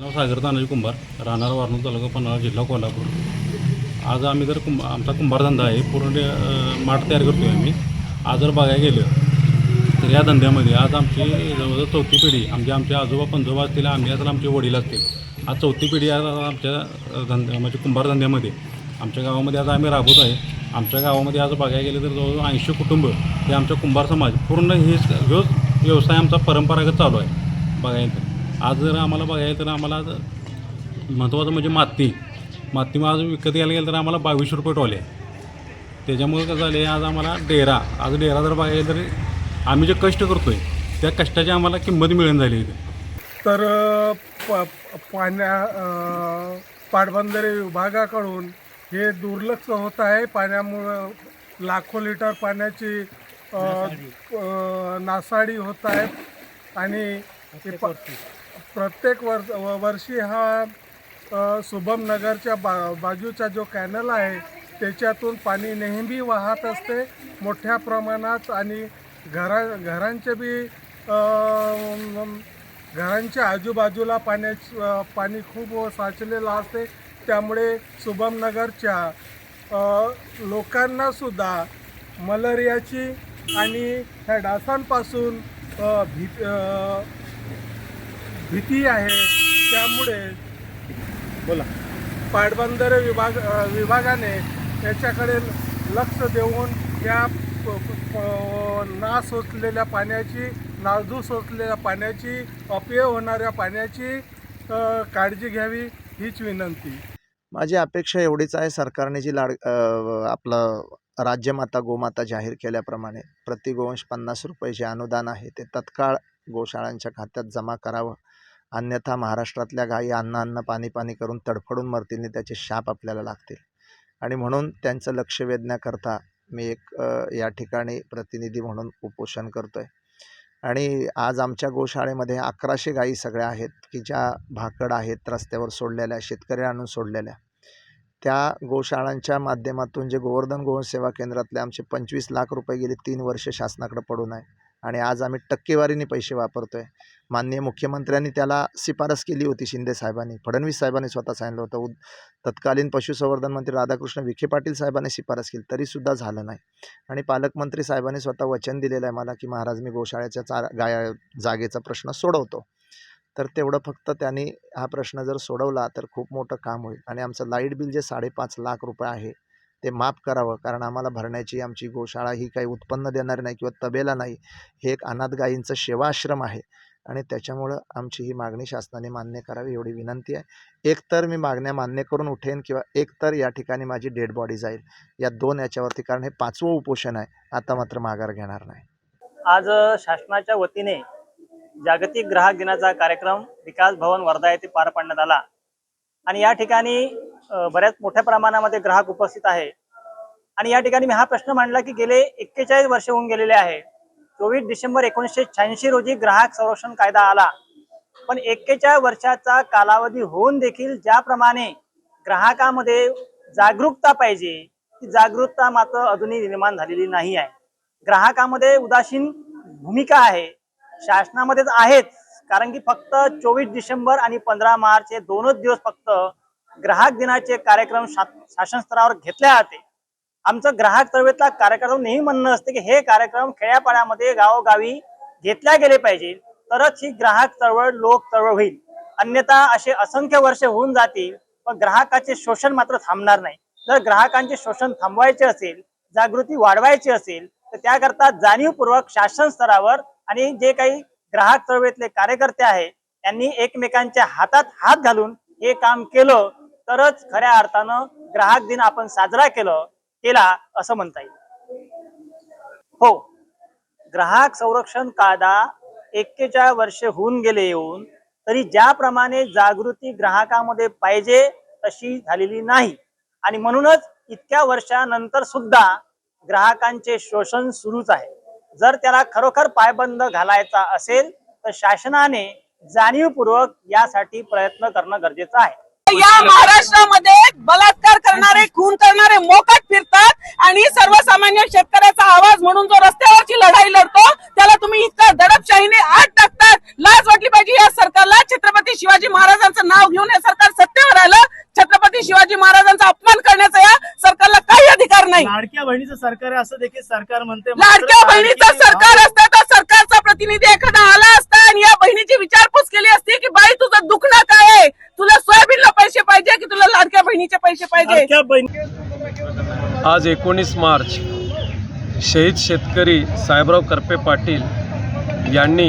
नाव सागर तानाजी कुंभार राहणार वारणूर तालुका पन्हाळा जिल्हा कोल्हापूर. आज आम्ही जर कुंभ आमचा कुंभार धंदा आहे पूर्ण माठ तयार करतो आहे आम्ही. आज जर बघायला गेलं तर या धंद्यामध्ये आज आमची जवळजवळ चौथी पिढी आमचे आमचे आजोबा पंजोबा असतील आम्ही असेल आमचे वडील असतील आज चौथी पिढी आज आमच्या धंद्या म्हणजे कुंभार धंद्यामध्ये. आमच्या गावामध्ये आज आम्ही राबवत आहे. आमच्या गावामध्ये आज बघायला गेलं तर जवळजवळ ऐंशी कुटुंब हे आमच्या कुंभार समाज पूर्ण हे व्यवसाय आमचा परंपरागत चालू आहे. बघायला आज जर आम्हाला बघायला तर आम्हाला आज महत्त्वाचं म्हणजे माती. माती आज विकत घ्यायला गेलं तर आम्हाला बावीसशे रुपये टोले. त्याच्यामुळे कसं झालं आज आम्हाला डेरा. आज डेरा जर बघायला तर आम्ही जे कष्ट करतो आहे त्या कष्टाची आम्हाला किंमत मिळून झाली इथे. तर प पाण्या पाटबंधारे विभागाकडून हे दुर्लक्ष होत आहे. पाण्यामुळं लाखो लिटर पाण्याची नासाडी. होत आहे. आणि हे प- प्रत्येक वर्ष वर्षी हा शुभम नगरच्या बा बाजूचा जो कॅनल आहे त्याच्यातून पाणी नेहमी वाहत असते मोठ्या प्रमाणात आणि घरा घरांचे बी घरांच्या आजूबाजूला पाण्याच पाणी खूप साचलेलं असते. त्यामुळे शुभमनगरच्या लोकांनासुद्धा मलेरियाची आणि ह्या डासांपासून भी भीती आहे. त्यामुळे बोला. पाटबंधारे विभाग विभागाने याच्याकडे लक्ष देऊन या नास होतलेल्या पाण्याची नासधूस होतलेल्या पाण्याची अपव्यय होणाऱ्या पाण्याची काळजी घ्यावी हीच विनंती. माझी अपेक्षा एवढीच आहे सरकारने जी लाड आपलं राज्यमाता गोमाता जाहीर केल्याप्रमाणे प्रति गोवंश पन्नास रुपये जे अनुदान आहे ते तत्काळ गोशाळांच्या खात्यात जमा करावं. अन्यथा महाराष्ट्रातल्या गायी अन्न अन्न पाणी पाणी करून तडफडून मरतील आणि त्याचे शाप आपल्याला लागतील. आणि म्हणून त्यांचं लक्ष वेधण्याकरता मी एक या ठिकाणी प्रतिनिधी म्हणून उपोषण करतो आहे आणि आज आमच्या गोशाळेमध्ये अकराशे गायी सगळ्या आहेत की ज्या भाकड आहेत रस्त्यावर सोडलेल्या शेतकरी आणून सोडलेल्या. त्या गोशाळांच्या माध्यमातून जे गोवर्धन गोवंश सेवा केंद्रातले आमचे पंचवीस लाख रुपये गेले तीन वर्ष शासनाकडे पडून आहे. आणि आज आम्ही टक्केवारीने पैसे वापरतो आहे माननीय मुख्यमंत्र्यांनी त्याला शिफारस केली होती शिंदे साहेबांनी. फडणवीस साहेबांनी स्वतः सांगितलं होतं उद तत्कालीन पशुसंवर्धन मंत्री राधाकृष्ण विखे पाटील साहेबांनी शिफारस केली तरीसुद्धा झालं नाही. आणि पालकमंत्री साहेबांनी स्वतः वचन दिलेलं आहे मला की महाराज मी गोशाळ्याच्या चा गाया जागेचा प्रश्न सोडवतो. तर तेवढं फक्त त्यांनी हा प्रश्न जर सोडवला तर खूप मोठं काम होईल. आणि आमचं लाइट बिल जे साडेपाच लाख रुपये आहे ते माफ करावं. कारण आम्हाला भरण्याची आमची गोशाळा ही काही उत्पन्न देणार नाही किंवा तबेला नाही. हे एक अनाथ गायींचं सेवाश्रम आहे. आणि त्याच्यामुळं आमची ही मागणी शासनाने मान्य करावी एवढी विनंती आहे. एकतर मी मागण्या मान्य करून उठेन किंवा एकतर या ठिकाणी माझी डेड बॉडी जाईल. या दोन याच्यावरती कारण हे पाचवं उपोषण आहे. आता मात्र माघार घेणार नाही. आज शासनाच्या वतीने जागतिक ग्राहक दिनाचा कार्यक्रम विकास भवन वर्धा येथे पार पाडण्यात आला. आणि या ठिकाणी बऱ्याच मोठ्या प्रमाणामध्ये ग्राहक उपस्थित आहे. आणि या ठिकाणी मी हा प्रश्न मांडला की गेले एक्केचाळीस वर्ष होऊन गेलेले आहे. चोवीस डिसेंबर एकोणीसशे शहाऐंशी रोजी ग्राहक संरक्षण कायदा आला. पण एक्केचाळीस वर्षाचा कालावधी होऊन देखील ज्याप्रमाणे ग्राहकामध्ये जागरूकता पाहिजे ती जागरूकता मात्र अजूनही निर्माण झालेली नाही आहे. ग्राहकामध्ये उदासीन भूमिका आहे. शासनामध्येच आहेच. कारण की फक्त चोवीस डिसेंबर आणि पंधरा मार्च हे दोनच दिवस फक्त ग्राहक दिनाचे कार्यक्रम शासन स्तरावर घेतले जाते. आमचं ग्राहक चळवळीतला कार्यक्रम नेहमी म्हणणं असते की हे कार्यक्रम खेड्यापाड्यामध्ये गावोगावी घेतल्या गेले पाहिजे तरच ही ग्राहक चळवळ लोक चळवळ होईल. अन्यथा असे असंख्य वर्ष होऊन जातील पण ग्राहकाचे शोषण मात्र थांबणार नाही. जर ग्राहकांचे शोषण थांबवायचे असेल जागृती वाढवायची असेल तर त्याकरता जाणीवपूर्वक शासन स्तरावर आणि जे काही ग्राहक चळवळीतले कार्यकर्ते आहे त्यांनी एकमेकांच्या हातात हात घालून हे काम केलं तरच खऱ्या अर्थानं ग्राहक दिन आपण साजरा केलं केला असं म्हणता येईल. हो ग्राहक संरक्षण कायदा एक्केचाळीस वर्ष होऊन गेले येऊन तरी ज्याप्रमाणे जागृती ग्राहकामध्ये पाहिजे तशी झालेली नाही. आणि म्हणूनच इतक्या वर्षानंतर सुद्धा ग्राहकांचे शोषण सुरूच आहे. जर त्याला खरोखर पायबंद घालायचा असेल तर शासनाने जाणीवपूर्वक यासाठी प्रयत्न करणं गरजेचं आहे. या महाराष्ट्रामध्ये बलात्कार करणारे खून करणारे मोकाट फिरतात आणि सर्वसामान्य शेतकऱ्याचा आवाज म्हणून जो रस्त्यावरची लढाई लढतो त्याला तुम्ही इतका दडपशाहीने आत टाकतात. लाज वाटली पाहिजे या सरकारला. छत्रपती शिवाजी महाराजांचं नाव घेऊन हे सरकार सत्तेवर आलं. छत्रपती शिवाजी महाराजांचा अपमान करण्याचा या सरकारला काही अधिकार नाही. लाडक्या बहिणीचं सरकार असं देखील सरकार म्हणते. लाडक्या बहिणीचं सरकार असतं तर सरकारचा प्रतिनिधी एखादा आला असता आणि या बहिणीची विचारपूस केली असती की बाई तुझं दुखणं काय आहे? तुला सोयाबीनला पैसे पाहिजे की तुला लाडक्या बहिणीचे पैसे पाहिजे? आज एकोणीस मार्च शहीद शेतकरी साहेबराव करपे पाटील यांनी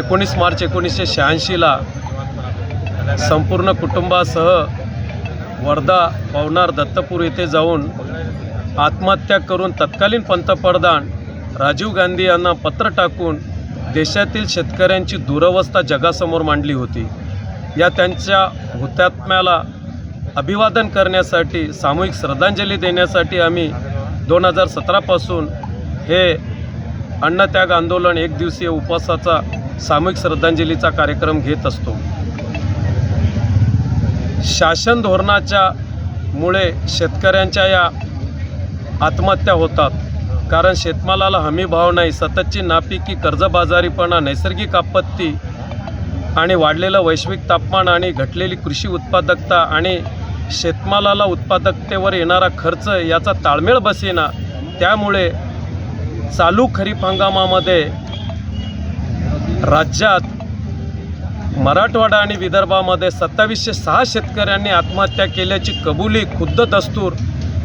एकोणीस मार्च एकोणीसशे शहाऐंशीला संपूर्ण कुटुंबासह वर्धा पवनार दत्तपूर येथे जाऊन आत्महत्या करून तत्कालीन पंतप्रधान राजीव गांधी यांना पत्र टाकून देशातील शेतकऱ्यांची दुरवस्था जगासमोर मांडली होती. या त्यांच्या हुतात्म्याला अभिवादन करण्यासाठी सामूहिक श्रद्धांजली देण्यासाठी आम्ही दोन हजार सतरापासून हे अन्नत्याग आंदोलन एक दिवसीय उपवासाचा सामूहिक श्रद्धांजलीचा कार्यक्रम घेत असतो. शासन धोरणाच्या मुळे शेतकऱ्यांच्या या आत्महत्या होतात. कारण शेतमालाला हमी भाव नाही सततची नापिकी कर्जबाजारीपणा नैसर्गिक आपत्ती आणि वाढलेलं वैश्विक तापमान आणि घटलेली कृषी उत्पादकता आणि शेतमालाला उत्पादकतेवर येणारा खर्च याचा ताळमेळ बसेना त्यामुळे चालू खरीप हंगामामध्ये राज्यात मराठवाडा आणि विदर्भामध्ये सत्तावीसशे सहा शेतकऱ्यांनी आत्महत्या केल्याची कबुली खुद्द दस्तूर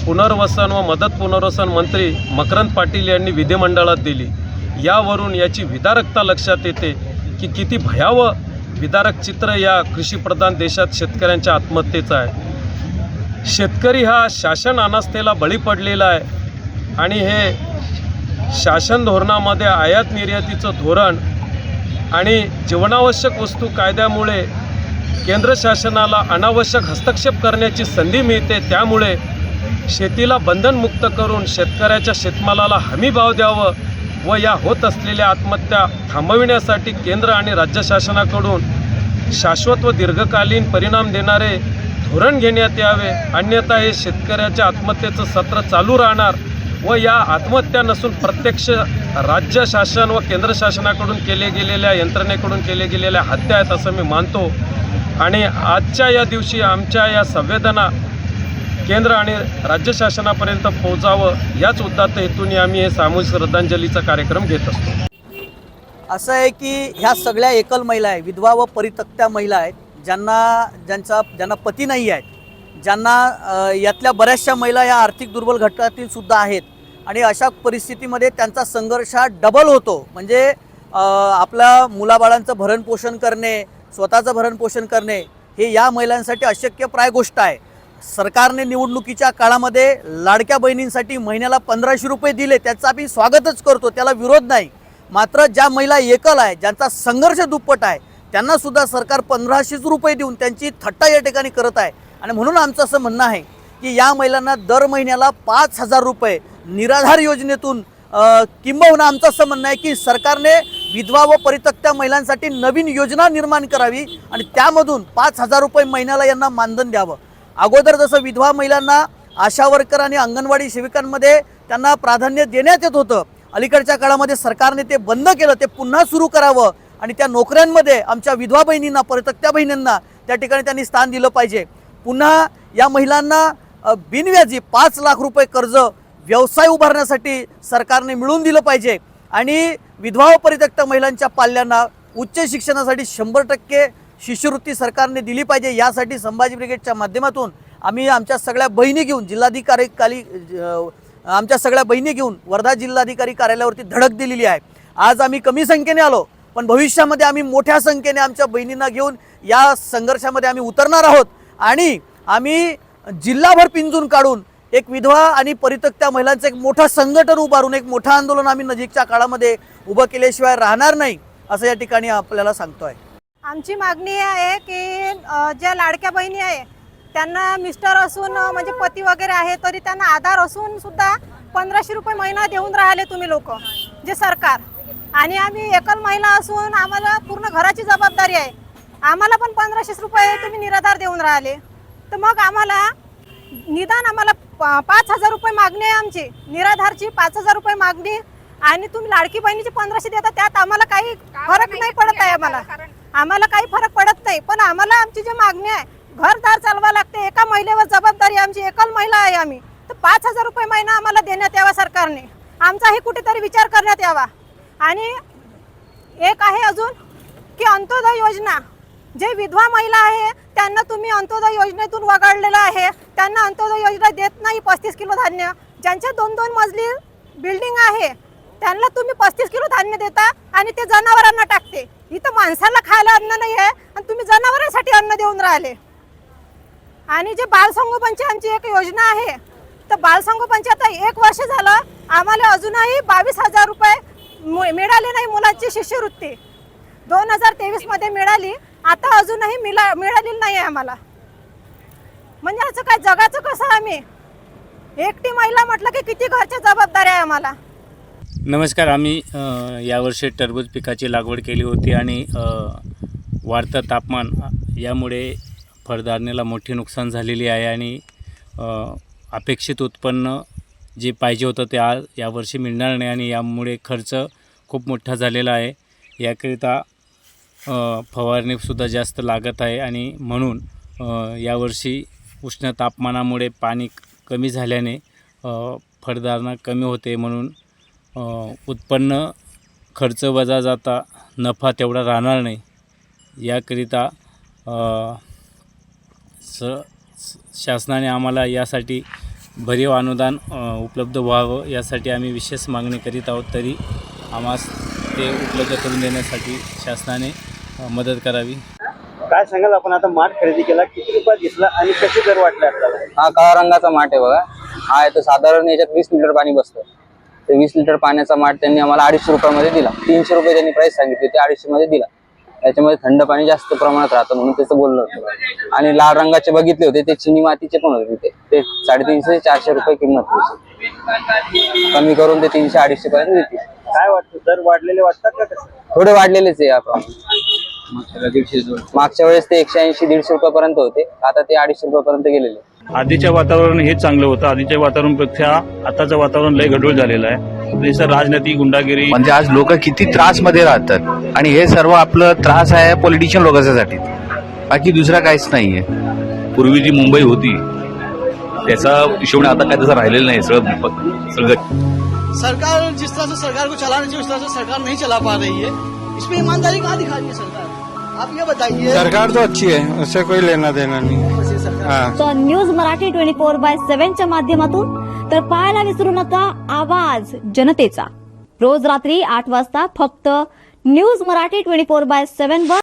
पुनर्वसन व मदत पुनर्वसन मंत्री मकरंद पाटील यांनी विधिमंडळात दिली. यावरून याची विदारकता लक्षात येते की किती भयावह विदारक चित्र या कृषीप्रधान देशात शेतकऱ्यांच्या आत्महत्येचं आहे. शेतकरी हा शासन अनास्थेला बळी पडलेला आहे आणि हे शासन धोरणामध्ये आयात निर्यातीचं धोरण आणि जीवनावश्यक वस्तू कायद्यामुळे केंद्र शासनाला अनावश्यक हस्तक्षेप करण्याची संधी मिळते त्यामुळे शेतीला बंधनमुक्त करून शेतकऱ्याच्या शेतमालाला हमी भाव द्यावं व या होत असलेल्या आत्महत्या थांबविण्यासाठी केंद्र आणि राज्य शासनाकडून शाश्वत व दीर्घकालीन परिणाम देणारे धोरण घेण्यात यावे. अन्यथा हे शेतकऱ्याच्या आत्महत्येचं सत्र चालू राहणार व या आत्महत्या नसून प्रत्यक्ष राज्य शासन व केंद्र शासनाकडून केले गेलेल्या यंत्रणेकडून केले गेलेल्या हत्या आहेत असं मी मानतो. आणि आजच्या या दिवशी आमच्या या संवेदना केंद्र आणि राज्य शासनापर्यंत पोहोचावं याच उद्दात हेतूने आम्ही हे सामूहिक श्रद्धांजलीचा कार्यक्रम घेत असतो. असं आहे की ह्या सगळ्या एकल महिला आहे विधवा व परितक्त्या महिला आहेत ज्यांना ज्यांचा ज्यांना पती नाही आहेत ज्यांना यातल्या बऱ्याचशा महिला या आर्थिक दुर्बल घटकातील सुद्धा आहेत आणि अशा परिस्थितीमध्ये त्यांचा संघर्ष हा डबल होतो. म्हणजे आपल्या मुलाबाळांचं भरणपोषण करणे स्वतःचं भरणपोषण करणे हे या महिलांसाठी अशक्यप्राय गोष्ट आहे. सरकारने निवडणुकीच्या काळामध्ये लाडक्या बहिणींसाठी महिन्याला पंधराशे रुपये दिले त्याचा आम्ही स्वागतच करतो त्याला विरोध नाही. मात्र ज्या महिला एकल आहे ज्यांचा संघर्ष दुप्पट आहे त्यांना सुद्धा सरकार पंधराशेच रुपये देऊन त्यांची थट्टा या ठिकाणी करत आहे. आणि म्हणून आमचं असं म्हणणं आहे की या महिलांना दर महिन्याला पाच हजार रुपये निराधार योजनेतून किंबहुना आमचं असं म्हणणं आहे की सरकारने विधवा व परित्यक्त्या महिलांसाठी नवीन योजना निर्माण करावी आणि त्यामधून पाच हजार रुपये महिन्याला यांना मानधन द्यावं. अगोदर जसं विधवा महिलांना आशा वर्कर आणि अंगणवाडी सेविकांमध्ये त्यांना प्राधान्य देण्यात येत होतं अलीकडच्या काळामध्ये सरकारने ते बंद केलं ते पुन्हा सुरू करावं आणि त्या नोकऱ्यांमध्ये आमच्या विधवा बहिणींना परतक्त्या बहिणींना त्या ठिकाणी त्यांनी स्थान दिलं पाहिजे. पुन्हा या महिलांना बिनव्याजी पाच लाख रुपये कर्ज व्यवसाय उभारण्यासाठी सरकारने मिळवून दिलं पाहिजे आणि विधवा परित्यक्त महिलांच्या पाल्यांना उच्च शिक्षणासाठी शंभर टक्के शिष्यवृत्ती सरकारने दिली पाहिजे यासाठी संभाजी ब्रिगेडच्या माध्यमातून आम्ही आमच्या सगळ्या बहिणी घेऊन जिल्हाधिकारी काली आमच्या सगळ्या बहिणी घेऊन वर्धा जिल्हाधिकारी कार्यालयावरती धडक दिलेली आहे. आज आम्ही कमी संख्येने आलो पण भविष्यामध्ये आम्ही मोठ्या संख्येने आमच्या बहिणींना घेऊन या संघर्षामध्ये आम्ही उतरणार आहोत. आणि आम्ही जिल्हाभर पिंजून काढून एक विधवा आणि परित्यक्त्या महिलांचं एक मोठं संघटन उभारून एक मोठं आंदोलन आम्ही नजीकच्या काळामध्ये उभं केल्याशिवाय राहणार नाही असं या ठिकाणी आपल्याला सांगतो आहे आमची मागणी आहे की ज्या लाडक्या बहिणी आहे त्यांना मिस्टर असून म्हणजे पती वगैरे आहे तरी त्यांना आधार असून सुद्धा पंधराशे रुपये महिना देऊन राहिले तुम्ही लोक जे सरकार. आणि आम्ही एकल महिला असून आम्हाला पूर्ण घराची जबाबदारी आहे. आम्हाला पण पंधराशे रुपये तुम्ही निराधार देऊन राहिले. तर मग आम्हाला निदान आम्हाला पाच हजार रुपये मागणी आहे आमची. निराधारची पाच हजार रुपये मागणी. आणि तुम्ही लाडकी बहिणीची पंधराशे देता त्यात आम्हाला काही फरक नाही? पडत आहे आम्हाला. आम्हाला काही फरक पडत नाही पण आम्हाला आमची जी मागणी आहे घरदार चालवा लागते एका महिलेवर जबाबदारी आमची एकल महिला आहे आम्ही तर पाच हजार रुपये महिना आम्हाला देण्यात यावा सरकारने. आमचाही कुठेतरी विचार करण्यात यावा. आणि एक आहे अजून की अंत्योदय योजना जे विधवा महिला आहे त्यांना तुम्ही अंत्योदय योजनेतून वगळलेलं आहे त्यांना अंत्योदय योजना देत नाही पस्तीस किलो धान्य. ज्यांच्या दोन दोन मजली बिल्डिंग आहे त्यांना तुम्ही पस्तीस किलो धान्य देता आणि ते जनावरांना टाकते. इथं माणसाला खायला अन्न नाही आहे आणि तुम्ही जनावरांसाठी अन्न देऊन राहिले. आणि जे बालसंगोपनची आमची एक योजना आहे तर बालसंगोपनची आता एक वर्ष झालं आम्हाला अजूनही बावीस हजार रुपये मु- मिळाले नाही मुलांची शिष्यवृत्ती. दोन हजार तेवीसमध्ये मिळाली आता अजूनही मिळा मिळालेली नाही आहे आम्हाला. म्हणजे असं काय जगाचं कसं आम्ही? एकटी महिला म्हटलं की किती घरच्या जबाबदाऱ्या आहे आम्हाला? नमस्कार आम्ही यावर्षी टरबूज पिकाची लागवड केली होती आणि वाढतं तापमान यामुळे फळधारणेला मोठी नुकसान झालेली आहे आणि अपेक्षित उत्पन्न जे पाहिजे होतं ते आज यावर्षी मिळणार नाही आणि यामुळे खर्च खूप मोठा झालेला आहे. याकरिता फवारणीसुद्धा जास्त लागत आहे आणि म्हणून यावर्षी उष्ण तापमानामुळे पाणी कमी झाल्याने फळधारणा कमी होते म्हणून उत्पन्न खर्च वजा जाता नफा तेवढा राहणार नाही. याकरिता स शासनाने आम्हाला यासाठी भरीव अनुदान उपलब्ध व्हावं यासाठी आम्ही विशेष मागणी करीत आहोत तरी आम्हास ते उपलब्ध करून देण्यासाठी शासनाने मदत करावी. काय सांगाल आपण? आता माठ खरेदी केला किती रुपयात घेतला आणि कसे दर वाटले आपल्याला? हा काळा रंगाचा माठ आहे बघा. हा आहे तो साधारण याच्यात वीस लिटर पाणी बसतं. ते वीस लिटर पाण्याचा माठ त्यांनी आम्हाला अडीचशे रुपयामध्ये दिला. तीनशे रुपये त्यांनी प्राइस सांगितली. ते अडीचशे मध्ये दिला. त्याच्यामध्ये थंड पाणी जास्त प्रमाणात राहतं म्हणून त्याचं बोललं होतं. आणि लाल रंगाचे बघितले होते ते चिनी मातीचे पण होते तिथे. ते साडेतीनशे ते चारशे रुपये किंमत कमी करून ते तीनशे अडीचशे पर्यंत देतील. काय वाटतं? दर वाढलेले वाटतात का कसं थोडे वाढलेलेच आहे आपण मागच्या वेळेस ते एकशे ऐंशी दीडशे रुपयापर्यंत होते. आता ते अडीचशे रुपयापर्यंत गेलेले. आधीच्या वातावरण हे चांगलं होतं. आधीच्या वातावरणापेक्षा आताचं वातावरण लय गढूळ झालेलं आहे. जसं राजनीती गुंडागिरी. म्हणजे आज लोक किती त्रासमध्ये राहतात. आणि हे सर्व आपलं त्रास आहे पॉलिटिशियन लोकांसाठी बाकी दुसरा काहीच नाहीये. पूर्वी जी मुंबई होती त्याचा हिशोब आता काय तसं राहिलेलं नाही. सगळं सगळं सरकार जिस तरह से सरकार को चलाना चाहिए उस तरह से सरकार नहीं चला पा रही है इसमें ईमानदारी कहाँ दिखा रही है सरकार? आप ये बताइए। सरकार तो अच्छी है उससे कोई लेना देना नहीं हाँ। News Marathi twenty four by सेव्हनच्या माध्यमातून तर पाहायला विसरू नका आवाज जनतेचा. रोज रात्री आठ वाजता फक्त news Marathi twenty four by seven वर